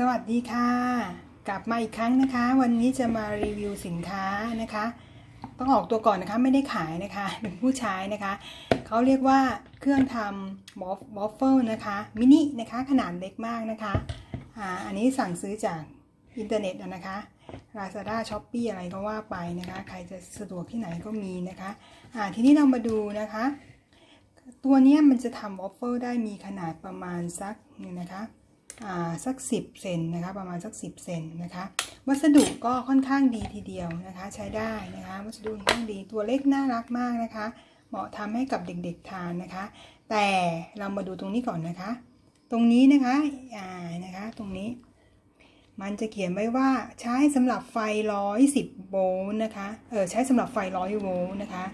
สวัสดีค่ะ กลับมาอีกครั้งนะคะ วันนี้จะมารีวิวสินค้านะคะ ต้องออกตัวก่อนนะคะไม่ได้ขายนะคะเป็นผู้ใช้นะคะเขาเรียกว่าเครื่องทำบอฟเฟิลนะคะมินินะคะขนาดเล็กมากนะคะอ่าอันนี้สั่งซื้อจากอินเทอร์เน็ตอะนะคะ Lazada s h o p e e อะไรก็ว่าไปนะคะ ใครจะสะดวกที่ไหนก็มีนะคะอ่าทีนี้เรามาดูนะคะ ตัวนี้มันจะทำวอฟเฟิลได้มีขนาดประมาณสักนี่นะคะ สัก 10 เซนนะคะ ประมาณสัก 10 เซนนะคะ วัสดุก็ค่อนข้างดีทีเดียวนะคะ ใช้ได้นะคะ วัสดุค่อนข้างดีตัวเล็กน่ารักมากนะคะ เหมาะทำให้กับเด็กๆทานนะคะ แต่เรามาดูตรงนี้ก่อนนะคะ ตรงนี้นะคะอ่านะคะ ตรงนี้ มันจะเขียนไว้ว่าใช้สำหรับไฟ110โวลต์นะคะ เออใช้สำหรับไฟ100โวลต์นะคะ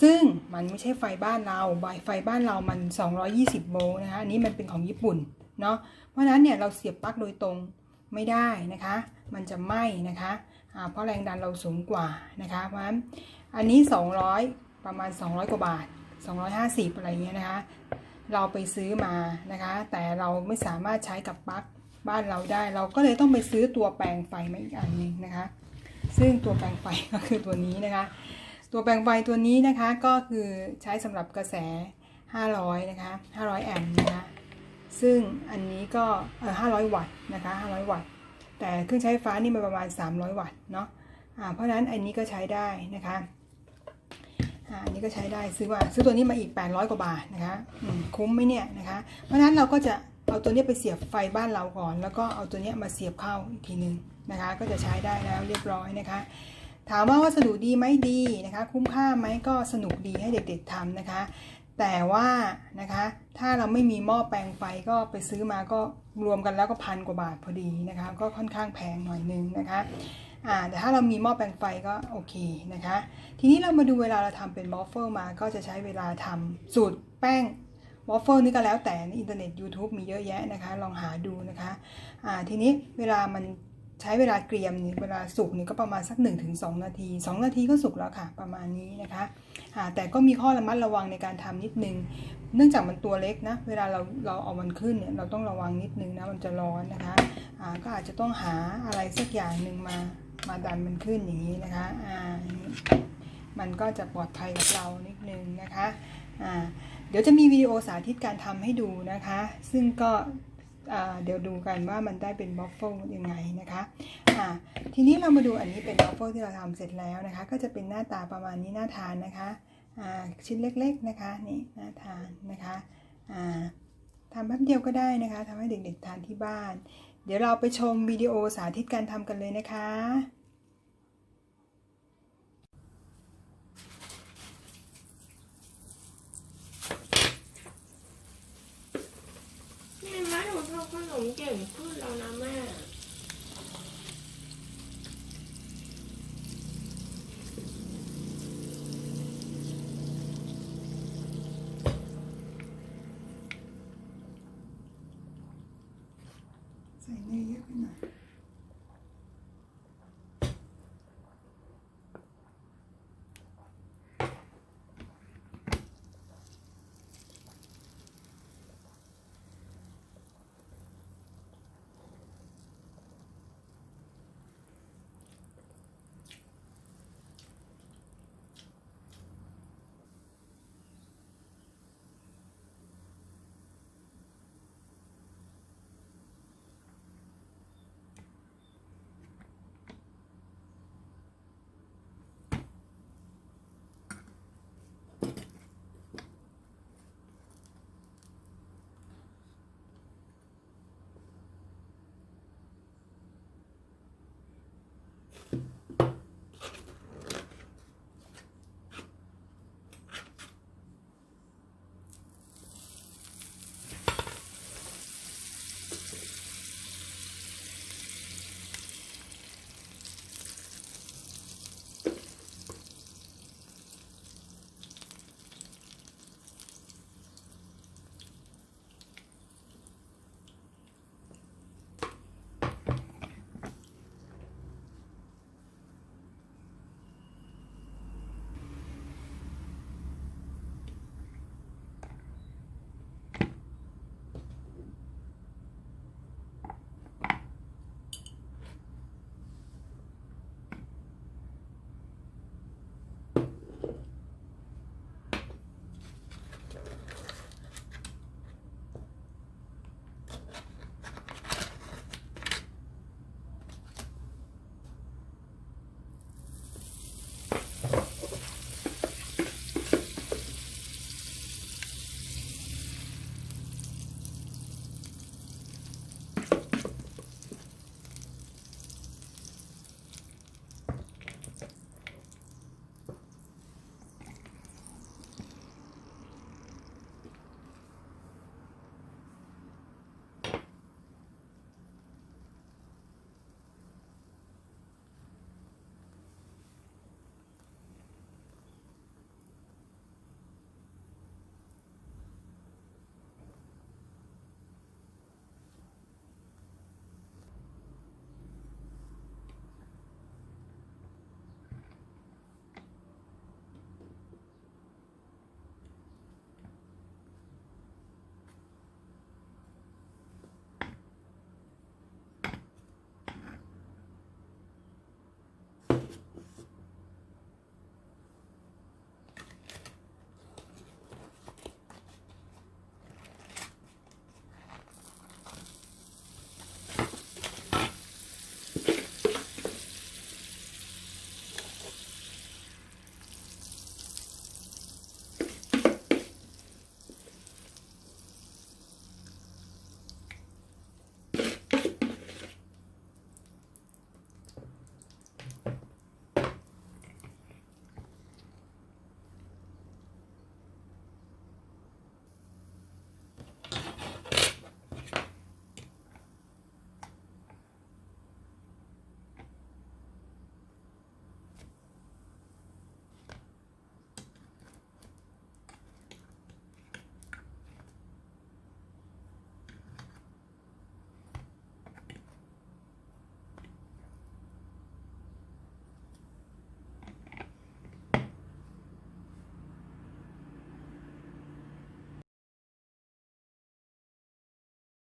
ซึ่งมันไม่ใช่ไฟบ้านเราไฟบ้านเรามัน 220 โวลต์นะคะ อันนี้มันเป็นของญี่ปุ่น เนาะเพราะฉะนั้นเนี่ยเราเสียบปลั๊กโดยตรงไม่ได้นะคะ มันจะไหม้นะคะอ่าเพราะแรงดันเราสูงกว่านะคะเพราะฉะนั้นอันนี้ 200 ประมาณ 200 กว่าบาท 250 อะไรเงี้ยนะคะ เราไปซื้อมานะคะ แต่เราไม่สามารถใช้กับปลั๊กบ้านเราได้ เราก็เลยต้องไปซื้อตัวแปลงไฟมาอีกอันหนึงนะคะ ซึ่งตัวแปลงไฟก็คือตัวนี้นะคะ ตัวแปลงไฟตัวนี้นะคะก็คือใช้สำหรับกระแส 500 นะคะ 500 แอมป์นะคะ ซึ่งอันนี้ก็500วัตต์นะคะ500วัตต์ แต่เครื่องใช้ไฟฟ้านี่มันประมาณ 300 วัตต์เนาะเพราะนั้นอันนี้ก็ใช้ได้นะคะอันนี้ก็ใช้ได้ซื้อว่าซื้อตัวนี้มาอีก 800 กว่าบาทนะคะคุ้มไหมเนี่ยนะคะเพราะฉะนั้นเราก็จะเอาตัวนี้ไปเสียบไฟบ้านเราก่อน แล้วก็เอาตัวนี้มาเสียบเข้าอีกทีนึงนะคะ ก็จะใช้ได้แล้วเรียบร้อยนะคะ ถามว่าวัสดุดีไหมดีนะคะ คุ้มค่าไหมก็สนุกดีให้เด็กๆทำนะคะ แต่ว่านะคะถ้าเราไม่มีหม้อแปลงไฟก็ไปซื้อมาก็รวมกันแล้วก็พันกว่าบาทพอดีนะคะก็ค่อนข้างแพงหน่อยนึงนะคะอ่าแต่ถ้าเรามีหม้อแปลงไฟก็โอเคนะคะ ทีนี้เรามาดูเวลาเราทำเป็นวอฟเฟิลมาก็จะใช้เวลาทำสูตรแป้งวอฟเฟิลนี่ก็แล้วแต่ในอินเทอร์เน็ต YouTube มีเยอะแยะนะคะ ลองหาดูนะคะอ่าทีนี้เวลามัน ใช้เวลาเกรียมเวลาสุกนี่ก็ประมาณสัก 1-2 นาที 2 นาทีก็สุกแล้วค่ะ ประมาณนี้นะคะแต่ก็มีข้อระมัดระวังในการทำนิดนึง เนื่องจากมันตัวเล็กนะ เวลาเราเราเอามันขึ้นเนี่ยเราต้องระวังนิดนึงนะมันจะร้อนนะคะก็อาจจะต้องหาอะไรสักอย่างหนึ่งมามาดันมันขึ้นอย่างนี้นะคะอ่ามันก็จะปลอดภัยกับเรานิดนึงนะคะเดี๋ยวจะมีวิดีโอสาธิตการทำให้ดูนะคะ ซึ่งก็ เดี๋ยวดูกันว่ามันได้เป็นบอฟเฟิลยังไงนะคะะทีนี้เรามาดูอันนี้เป็นบอฟเฟิลที่เราทำเสร็จแล้วนะคะ ก็จะเป็นหน้าตาประมาณนี้น่าทานนะคะชิ้นเล็กๆนะคะนี่น่าทานนะคะทำแป๊บเดียวก็ได้นะคะทำให้เด็กๆทานที่บ้าน เดี๋ยวเราไปชมวิดีโอสาธิตการทำกันเลยนะคะ ขนมเก่งขึ้นแล้วนะแม่ ใส่เนยเยอะไปหน่อย